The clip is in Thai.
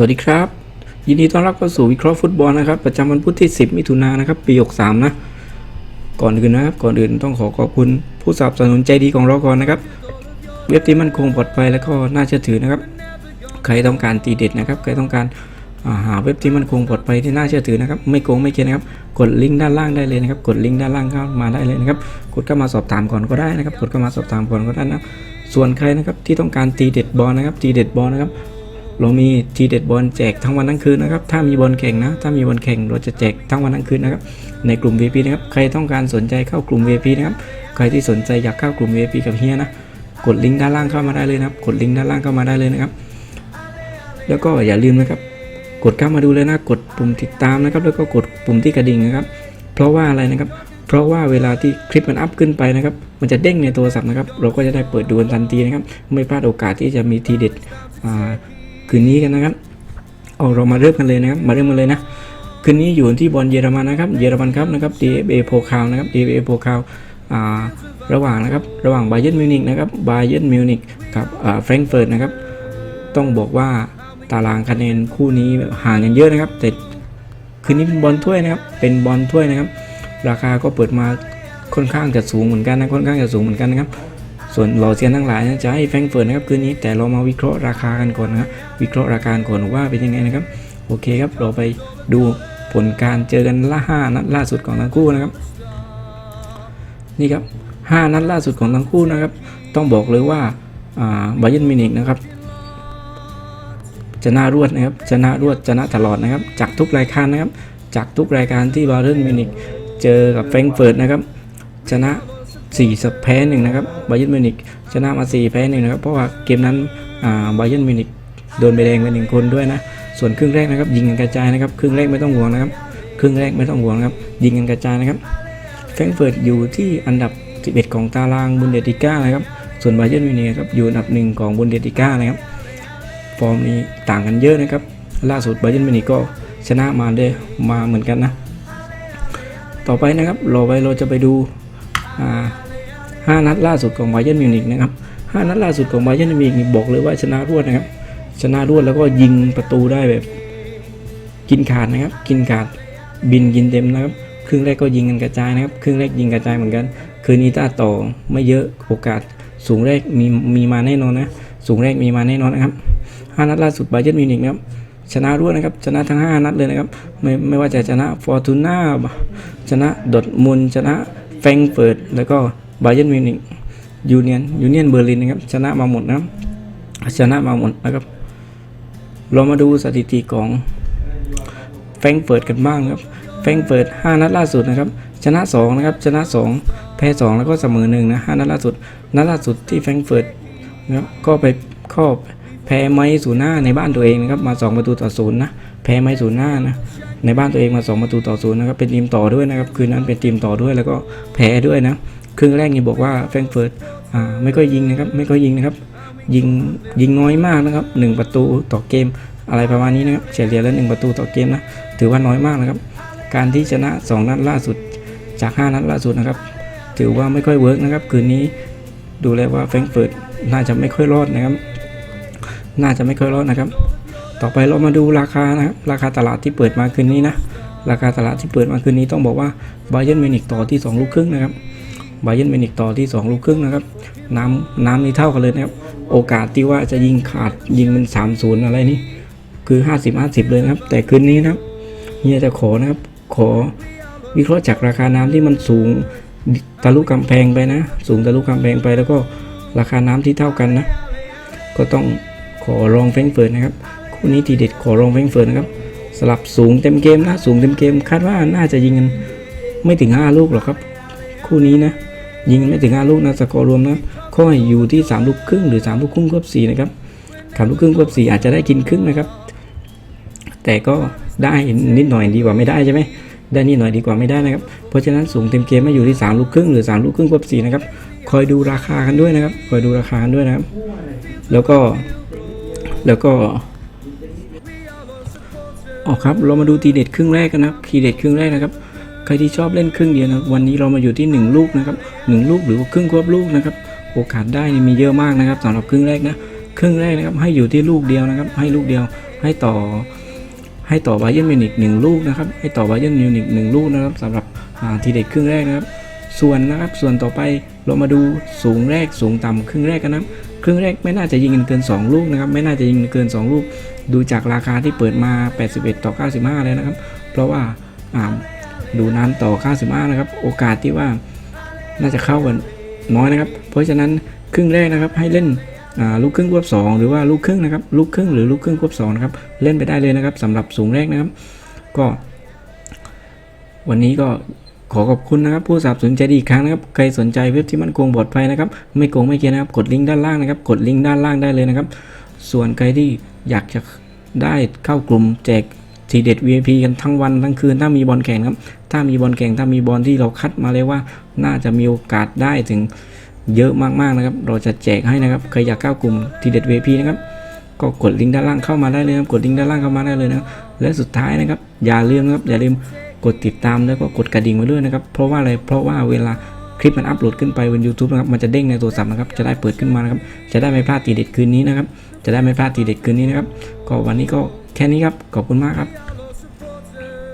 สวัสดีครับ ยินดีต้อนรับเข้าสู่วิเคราะห์ฟุตบอลนะครับ ประจำวันพุธที่ 10 มิถุนายนนะครับ ปี 63 นะ ก่อนอื่นนะครับ ก่อนอื่นต้องขอขอบคุณ ผู้สนับสนุนใจดีของเราก่อนนะครับ เว็บที่มั่นคงปลอดภัยและก็น่าเชื่อถือนะครับ ใครต้องการตีเด็ดนะครับ ใครต้องการหาเว็บที่มั่นคงปลอดภัยที่น่าเชื่อถือนะครับไม่โกงไม่เกยนะครับกดลิงก์ด้านล่างได้เลยนะครับกดลิงก์ด้านล่างเข้ามาได้เลยนะครับกดเข้ามาสอบถามก่อนก็ได้นะครับ กดเข้ามาสอบถามก่อนก็ได้นะส่วนใครนะครับที่ต้องการตีเด็ดบอลนะครับตีเด็ดบอลนะครับเรามีทีเด็ดบอลแจกทั้งวันทั้งคืนนะครับถ้ามีบอลแข่งนะถ้ามีบอลแข่งเราจะแจกทั้งวันทั้งคืนนะครับ ในกลุ่ม VIP นะครับ ใครต้องการสนใจเข้ากลุ่ม VIP นะครับ ใครที่สนใจอยากเข้ากลุ่ม VIP กับเฮียนะ กดลิงก์ด้านล่างเข้ามาได้เลยนะครับ กดลิงก์ด้านล่างเข้ามาได้เลยนะครับ แล้วก็อย่าลืมนะครับ กดเข้ามาดูเลยนะ กดปุ่มติดตามนะครับ แล้วก็กดปุ่มที่กระดิ่งนะครับ เพราะว่าอะไรนะครับ เพราะว่าเวลาที่คลิปมันอัพขึ้นไปนะครับ มันจะเด้งในโทรศัพท์นะครับ เราก็จะได้เปิดดูทันทีนะครับ ไม่พลาดโอกาสที่จะมีทีเด็ดคืนนี้กันนะครับ เอาเรามาเริ่มกันเลยนะครับ มาเริ่มกันเลยนะ คืนนี้อยู่ที่บอลเยอรมันนะครับ เยอรมันครับนะครับ DFA โพคาวนะครับ DFA โพคาวระหว่างนะครับ ระหว่างไบเยนมิวนิกนะครับไบเยนมิวนิกกับแฟรงก์เฟิร์ตนะครับ ต้องบอกว่าตารางคะแนนคู่นี้ห่างกันเยอะนะครับ แต่คืนนี้เป็นบอลถ้วยนะครับ เป็นบอลถ้วยนะครับ ราคาก็เปิดมาค่อนข้างจะสูงเหมือนกันนะค่อนข้างจะสูงเหมือนกันนะครับส่วนหล่อเซียนทั้งหลายนะจะให้แฟรงเฟิร์ตนะครับคืนนี้แต่เรามาวิเคราะห์ราคากันก่อนนะวิเคราะห์ราคาก่อนว่าเป็นยังไงนะครับ โอเคครับเราไปดู ผลการเจอกันล่าห้านัดล่าสุดของทั้งคู่นะครับ นี่ครับห้านัดล่าสุดของทั้งคู่นะครับ ต้องบอกเลยว่าอ่าบาเยนมินิกนะครับชนะรวดนะครับชนะรวดชนะตลอดนะครับ จากทุกรายการนะครับ จากทุกรายการที่บาเยนมินิกเจอกับแฟรงเฟิร์ตนะครับ ชนะ4สัแพ้หนึ่งนะครับบาเยนมินิกชนะมา4แพ้หนึ่งนะครับ เพราะว่าเกมนั้นอ่าบาเยนมินิกโดนใบแดงไปหนึ่งคนด้วยนะ ส่วนครึ่งแรกนะครับยิงกันกระจายนะครับครึ่งแรกไม่ต้องห่วงนะครับครึ่งแรกไม่ต้องห่วงนะครับยิงกันกระจายนะครับแฟรงเฟิร์ตอยู่ที่อันดับ 11 ของตารางบุนเดติก้านะครับส่วนบาเยิร์นมิวนิกครับอยู่อันดับหนึ่งของบุนเดติก้านะครับฟอร์มนี้ต่างกันเยอะนะครับล่าสุดบาเยิร์นมิวนิกก็ชนะมาได้มาเหมือนกันนะต่อไปนะครับเราไปเราจะไปดูห้านัดล่าสุดของบาเยิร์นมิวนิกนะครับห้านัดล่าสุดของบาเยิร์นมิวนิกบอกเลยว่าชนะรวดนะครับ ชนะรวดแล้วก็ยิงประตูได้แบบ กินขาดนะครับ กินขาดบินกินเต็มนะครับครึ่งแรกก็ยิงกันกระจายนะครับครึ่งแรกยิงกระจายเหมือนกัน คืนนี้ถ้าต่อไม่เยอะโอกาสสูงแรกมีมีมาแน่นอนนะ สูงแรกมีมาแน่นอนนะครับห้านัดล่าสุดบาเยิร์นมิวนิกนะครับชนะรวดนะครับ ชนะทั้ง 5 นัดเลยนะครับ ไม่ไม่ว่าจะชนะฟอร์ตูน่าชนะดอทมุนชนะแฟงเฟิร์ตแล้วก็บาเยิร์นมิวนิกยูเนียนยูเนียนเบอร์ลินนะครับ ชนะมาหมดนะชนะมาหมดนะครับ เรามาดูสถิติของแฟงเฟิร์ตกันบ้างครับ แฟงเฟิร์ต5นัดล่าสุดนะครับ ชนะ 2 นะครับ ชนะ 2 แพ้ 2 แล้วก็เสมอหนึ่งนะ5นัดล่าสุด นัดล่าสุดที่แฟงเฟิร์ตนะก็ไปข้อแพ้ไม้ศูนย์หน้าในบ้านตัวเองนะครับ มา 2 ประตูต่อศูนย์นะ แพ้ไม้ศูนย์หน้านะ ในบ้านตัวเองมา 2 ประตูต่อศูนย์นะครับ เป็นทีมต่อด้วยนะครับ คืนนั้นเป็นทีมต่อด้วย แล้วก็แพ้ด้วยนะ ครึ่งแรกนี่บอกว่าแฟงเฟิร์ตไม่ค่อยยิงนะครับ ไม่ค่อยยิงนะครับ ยิงยิงน้อยมากนะครับหนึ่งประตูต่อเกม อะไรประมาณนี้นะครับเฉลี่ยแล้วหนึ่งประตูต่อเกมนะถือว่าน้อยมากนะครับ การที่ชนะ 2 นัดล่าสุดจาก 5 นัดล่าสุดนะครับ ถือว่าไม่ค่อยเวิร์กนะครับ คืนนี้ดูแล้วว่าแฟรงก์เฟิร์ตน่าจะไม่ค่อยรอดนะครับ น่าจะไม่ค่อยรอดนะครับ ต่อไปเรามาดูราคานะครับราคาตลาดที่เปิดมาคืนนี้นะราคาตลาดที่เปิดมาคืนนี้ต้องบอกว่าไบเยิร์นมิวนิกต่อที่ 2 ลูกครึ่งนะครับ บาเยิร์นมินิกต่อที่ 2 ลูกครึ่งนะครับ น้ำน้ำนี่เท่ากันเลยนะครับ โอกาสที่ว่าจะยิงขาดยิงเป็น 3 0 อะไรนี่คือ 50 50 เลยนะครับ แต่คืนนี้นะครับเฮียจะขอนะครับ ขอวิเคราะห์จากราคาน้ำที่มันสูงทะลุกำแพงไปนะ สูงทะลุกำแพงไปแล้วก็ราคาน้ำที่เท่ากันนะ ก็ต้องขอรองแฟรงเฟิร์ตนะครับคู่นี้ทีเด็ดขอรองแฟรงเฟิร์ตนะครับสลับสูงเต็มเกมนะสูงเต็มเกมคาดว่าน่าจะยิงกันไม่ถึง 5 ลูกหรอกครับ คู่นี้นะ ยิงไม่ถึง5ลูกนะสกอร์รวมนะข้อให้อยู่ที่ 3 ลูกครึ่งหรือ 3 ลูกครึ่งควบ4นะครับสามลูกครึ่งควบ4อาจจะได้กินครึ่งนะครับ แต่ก็ได้นิดหน่อยดีกว่าไม่ได้ใช่ไหมได้นิดหน่อยดีกว่าไม่ได้นะครับ เพราะฉะนั้นสูงเต็มเกมไม่อยู่ที่ 3 ลูกครึ่งหรือ 3 ลูกครึ่งควบ4นะครับคอยดูราคากันด้วยนะครับคอยดูราคากันด้วยนะครับ แล้วก็แล้วก็ออกครับ เรามาดูทีเด็ดครึ่งแรกกันนะครีเด็ดครึ่งแรกนะครับ ใครที่ชอบเล่นครึ่งเดียวนะวันนี้เรามาอยู่ที่ 1 ลูกนะครับ1ลูกหรือว่าครึ่งควบลูกนะครับโอกาสได้นี่มีเยอะมากนะครับสำหรับครึ่งแรกนะครึ่งแรกนะครับให้อยู่ที่ลูกเดียวนะครับให้ลูกเดียวให้ต่อให้ต่อบาเยนมิวนิกหนึ่งลูกนะครับให้ต่อบาเยนมิวนิกหนึ่งลูกนะครับสำหรับทีเด็ดครึ่งแรกนะครับ ส่วนนะครับส่วนต่อไปเรามาดูสูงแรกสูงต่ำครึ่งแรกกันนะครึ่งแรกไม่น่าจะยิงเกิน 2 ลูกนะครับไม่น่าจะยิงเกิน 2 ลูก ดูจากราคาที่เปิดมา 81 ต่อ 95 เลยนะครับ เพราะว่า ดูน้ำต่อ95นะครับ โอกาสที่ว่าน่าจะเข้ากันน้อยนะครับ เพราะฉะนั้นครึ่งแรกนะครับให้เล่นลูกครึ่งควบสองหรือว่าลูกครึ่งนะครับลูกครึ่งหรือลูกครึ่งควบสองนะครับเล่นไปได้เลยนะครับสำหรับสูงแรกนะครับก็ วันนี้ก็ขอขอบคุณนะครับ ผู้สนับสนุนใจดีอีกครั้งนะครับใครสนใจเว็บที่มั่นคงปลอดภัยนะครับ ไม่โกงไม่เกียนนะครับกดลิงก์ด้านล่างนะครับ กดลิงก์ด้านล่างได้เลยนะครับ ส่วนใครที่อยากจะได้เข้ากลุ่มแจก ทีเด็ด VIP กันทั้งวันทั้งคืนถ้ามีบอลแข่งครับ ถ้ามีบอลแข่งถ้ามีบอลที่เราคัดมาเลยว่าน่าจะมีโอกาสได้ถึงเยอะมากๆนะครับ เราจะแจกให้นะครับใครอยากเข้ากลุ่มทีเด็ด VIP นะครับก็กดลิงก์ด้านล่างเข้ามาได้เลยนะครับกดลิงก์ด้านล่างเข้ามาได้เลยนะครับและสุดท้ายนะครับอย่าลืมนะครับอย่าลืมกดติดตามแล้วก็กดกระดิ่งไว้ด้วยนะครับ เพราะว่าอะไรเพราะว่าเวลาคลิปมันอัปโหลดขึ้นไปบน YouTube นะครับมันจะเด้งในโทรศัพท์นะครับจะได้เปิดขึ้นมานะครับจะได้ไม่พลาดทีเด็ดคืนนี้นะครับจะได้ไม่พลาดทีเด็ดคืนนี้นะครับก็วันนี้ก็ แค่นี้ครับ ขอบคุณมากครับ